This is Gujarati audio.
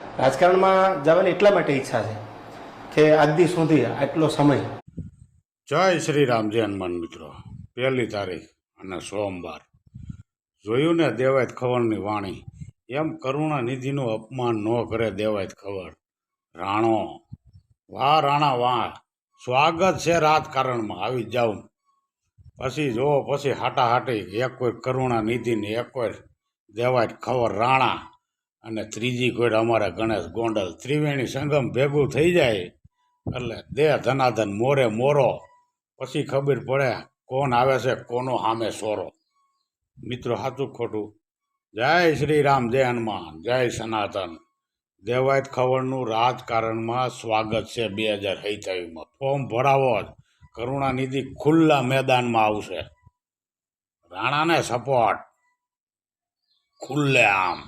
રાજકારણમાં જવાની એટલા માટે ઈચ્છા છે કે આજથી સુધી આટલો સમય જય શ્રી રામજી હનુમાન મિત્રો. પહેલી તારીખ અને સોમવાર. જોયું ને દેવાયત ખવડની વાણી. એમ કરુણા નિધિનું અપમાન ન કરે દેવાયત ખબર. રાણો, વાહ રાણા વાહ. સ્વાગત છે રાજકારણમાં આવી જાઉં પછી જો પછી હાટાહાટી. એક કોઈ કરુણા નિધિ ને એક કોઈ દેવાય ખબર રાણા. અને ત્રીજી કોઈ અમારે ગણેશ ગોંડલ ત્રિવેણી સંગમ ભેગું થઈ જાય, એટલે દેહ ધનાધન મોરે મોરો. પછી ખબર પડે કોણ આવે છે, કોનો સામે સોરો. મિત્રો સાચું ખોટું? જય શ્રી રામ, જય હનુમાન, જય સનાતન. દેવાયત ખવડનું રાજકારણમાં સ્વાગત છે બે હજાર સત્યાવીસમાં ફોર્મ ભરાવો જ. કરુણાનિધિ ખુલ્લા મેદાનમાં આવશે. રાણાને સપોર્ટ ખુલ્લે આમ.